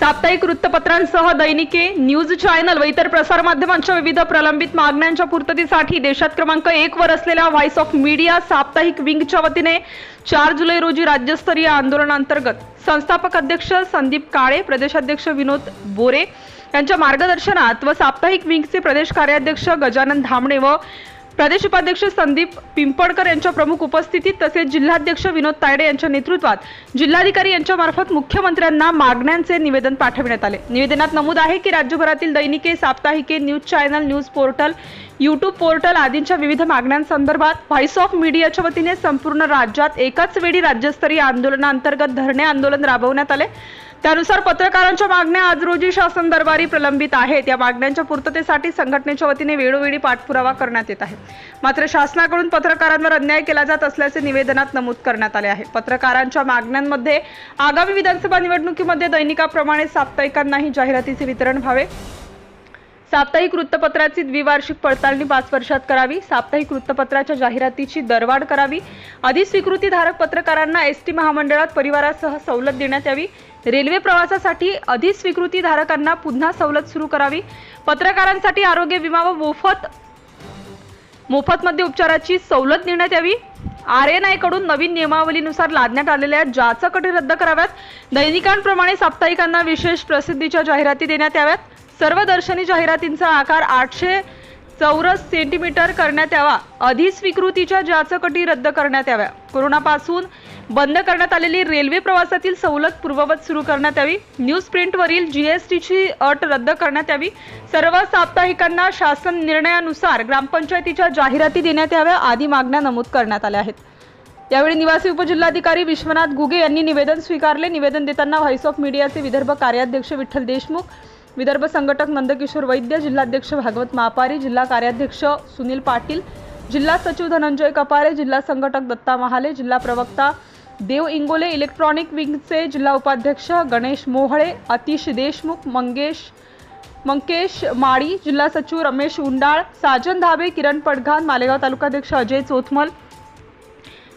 साप्ताहिक वृत्तपत्रांसह दैनिके news channel व इतर प्रसारमाध्यमांच्या विविध प्रलंबित मागण्यांच्या पूर्ततेसाठी देशात क्रमांक एक वर असलेल्या व्हॉइस ऑफ मीडिया साप्ताहिक विंगच्या वतीने चार जुलै रोजी राज्यस्तरीय आंदोलनांतर्गत संस्थापक अध्यक्ष संदीप काळे प्रदेशाध्यक्ष विनोद बोरे यांच्या मार्गदर्शनात व साप्ताहिक विंगचे प्रदेश कार्याध्यक्ष गजानन धामणे व प्रदेश उपाध्यक्ष संदीप पिंपळकर यांच्या प्रमुख उपस्थितीत तसेच जिल्हाध्यक्ष विनोद तायडे यांच्या नेतृत्वात जिल्हाधिकारी यांच्यामार्फत मुख्यमंत्र्यांना मागण्यांचे निवेदन पाठविण्यात आले. निवेदनात नमूद आहे की राज्यभरातील दैनिके साप्ताहिके news channel news portal YouTube portal आदींच्या विविध मागण्यांसंदर्भात व्हॉइस ऑफ मीडियाच्या वतीने संपूर्ण राज्यात एकाच वेळी राज्यस्तरीय आंदोलनाअंतर्गत धरणे आंदोलन राबवण्यात आले. त्यानुसार पत्रकारांच्या मागण्या आज रोजी शासन दरबारी प्रलंबित आहेत. या मागण्यांच्या पूर्ततेसाठी संघटनेच्या वतीने वेळोवेळी पाठपुरावा करण्यात येत आहे. मात्र शासनाकडून पत्रकारांवर अन्याय केला जात असल्याचे निवेदनात नमूद करण्यात आले आहे. पत्रकारांच्या मागण्यांमध्ये आगामी विधानसभा निवडणुकीमध्ये दैनिकाप्रमाणे साप्ताहिकांनाही जाहिरातीचे वितरण व्हावे. साप्ताहिक वृत्तपत्राची द्विवार्षिक पडताळणी पाच वर्षात करावी. साप्ताहिक वृत्तपत्राच्या जाहिरातीची दरवाढ करावी. अधिस्वीकृतीधारक पत्रकारांना एस टी महामंडळात परिवारासह सवलत देण्यात यावी. रेल्वे प्रवासासाठी अधिस्वीकृतीधारकांना पुन्हा सवलत सुरू करावी. पत्रकारांसाठी आरोग्य विमा व मोफत मोफतमध्ये उपचाराची सवलत देण्यात यावी. आर एन आयकडून नवीन नियमावलीनुसार लादण्यात आलेल्या जाचक अटी रद्द कराव्यात. दैनिकांप्रमाणे साप्ताहिकांना विशेष प्रसिद्धीच्या जाहिराती देण्यात याव्यात. सर्व दर्शनी जाहिरातींचा आकार आठशे चौरस सेंटीमीटर करण्यात यावा. अधिस्वीकृतीच्या जाचकटी रद्द करण्यात याव्या. कोरोनापासून बंद करण्यात आलेली रेल्वे प्रवासातील सवलत पूर्ववत सुरू करण्यात यावी. न्यूज प्रिंटवरील जीएसटीची अट रद्द करण्यात यावी. सर्व साप्ताहिकांना शासन निर्णयानुसार ग्रामपंचायतीच्या जाहिराती देण्यात याव्या आदी मागण्या नमूद करण्यात आल्या आहेत. यावेळी निवासी उपजिल्हाधिकारी विश्वनाथ गुगे यांनी निवेदन स्वीकारले. निवेदन देताना व्हॉइस ऑफ मीडियाचे विदर्भ कार्याध्यक्ष विठ्ठल देशमुख विदर्भ संघटक नंदकिशोर वैद्य जिल्हाध्यक्ष भागवत मापारी जिल्हा कार्याध्यक्ष सुनील पाटील जिल्हा सचिव धनंजय कपारे जिल्हा संघटक दत्ता महाले जिल्हा प्रवक्ता देव इंगोले इलेक्ट्रॉनिक विंगचे जिल्हा उपाध्यक्ष गणेश मोहळे अतिश देशमुख मंगेश मंकेश माळी जिल्हा सचिव रमेश उंडाळ साजन धाबे किरण पडघान मालेगाव तालुकाध्यक्ष अजय चोथमल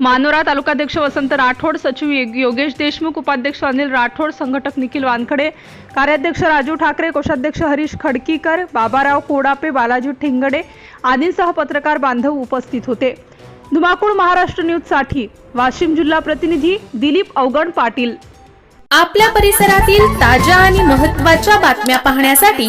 मानोरा तालुकाध्यक्ष वसंत राठोड सचिव योगेश देशमुख उपाध्यक्ष अनिल राठोड संघटक निखिल वानखडे कार्याध्यक्ष राजू ठाकरे कोषाध्यक्ष हरीश खडकीकर बाबाराव कोडापे बालाजी ठिंगडे आदींसह पत्रकार बांधव उपस्थित होते. धुमाकूळ महाराष्ट्र न्यूजसाठी वाशिम जिल्हा प्रतिनिधी दिलीप अवगण पाटील. आपल्या परिसरातील ताज्या आणि महत्त्वाच्या बातम्या पाहण्यासाठी